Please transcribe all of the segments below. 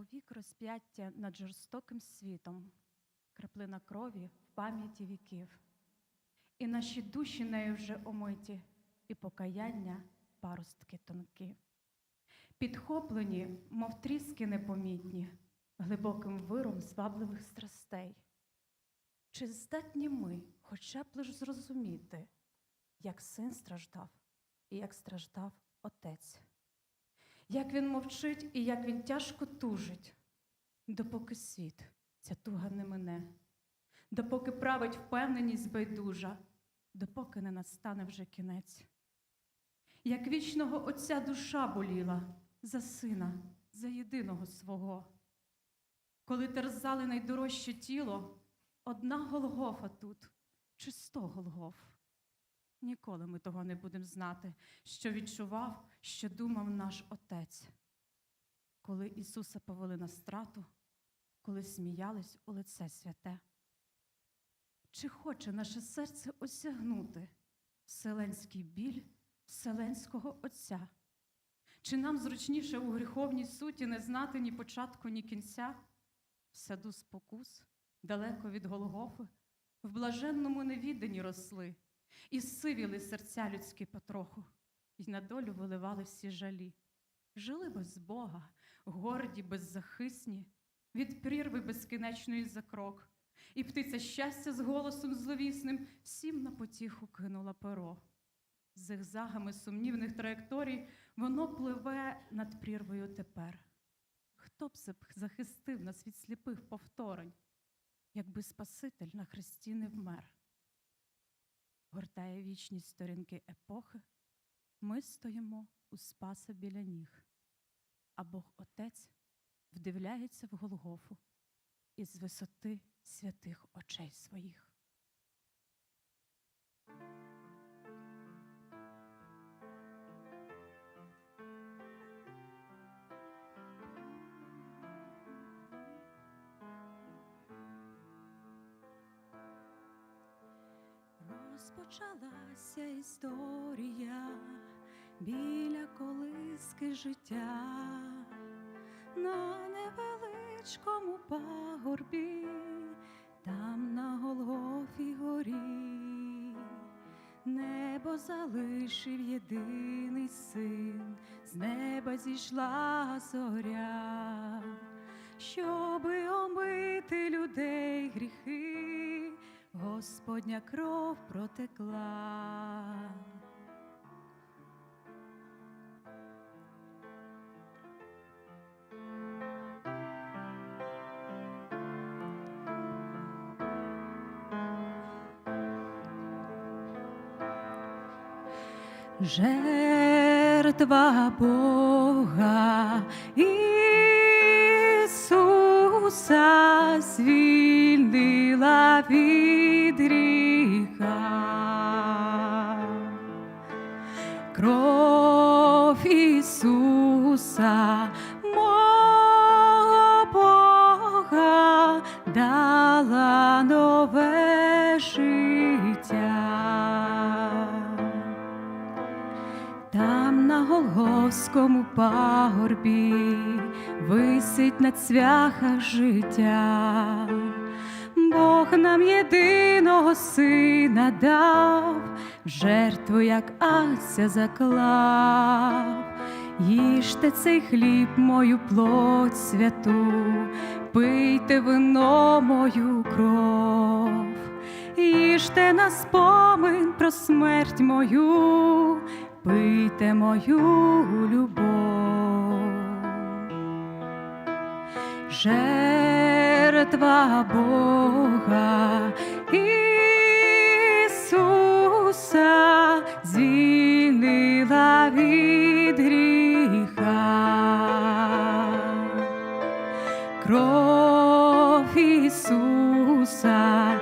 Повік розп'яття над жорстоким світом, краплина крові в пам'яті віків. І наші душі нею вже омиті, і покаяння паростки тонкі. Підхоплені, мов тріски непомітні, глибоким виром звабливих страстей. Чи здатні ми хоча б лиш зрозуміти, як син страждав і як страждав отець? Як він мовчить і як він тяжко тужить, допоки світ ця туга не мине, допоки править впевненість байдужа, допоки не настане вже кінець. Як вічного Отця душа боліла за сина, за єдиного свого. Коли терзали найдорожче тіло, одна Голгофа тут, чи сто Голгоф. Ніколи ми того не будемо знати, що відчував, що думав наш Отець. Коли Ісуса повели на страту, коли сміялись у лице святе. Чи хоче наше серце осягнути вселенський біль вселенського Отця? Чи нам зручніше у гріховній суті не знати ні початку, ні кінця? В саду спокус, далеко від Голгофи, в блаженному невіданні росли, і сивіли серця людські потроху, і на долю виливали всі жалі. Жили без Бога, горді, беззахисні, від прірви безкінечної за крок, і птиця щастя з голосом зловісним всім на потіху кинула перо. Зигзагами сумнівних траєкторій воно пливе над прірвою тепер. Хто б б захистив нас від сліпих повторень, якби Спаситель на хресті не вмер? Гортає вічність сторінки епохи, ми стоїмо у Спаса біля ніг, а Бог Отець вдивляється в Голгофу із висоти святих очей своїх. Розпочалася історія біля колиски життя на невеличкому пагорбі, там на Голгофі горі, небо залишив єдиний син, з неба зійшла зоря, щоби омити людей гріхи. Господня кров протекла. Жертва Бога Ісуса звільнила від Ісуса, мого Бога, дала нове життя. Там на Голгофському пагорбі висить на цвяхах життя. Бог нам єдиного сина дав, жертву, як Ася заклав. Їжте цей хліб, мою плоть святу, пийте вино мою кров, їжте на спомин про смерть мою, пийте мою любов. Жертва Бога Кров Ісуса,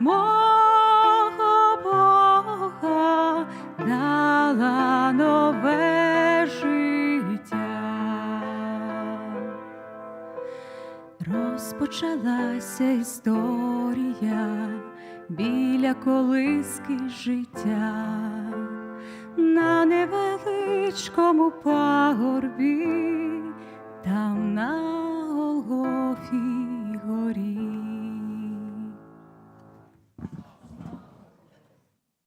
мого Бога дала нове життя. Розпочалася історія біля колиски життя на невеличкому пагорбі, там на Голгофі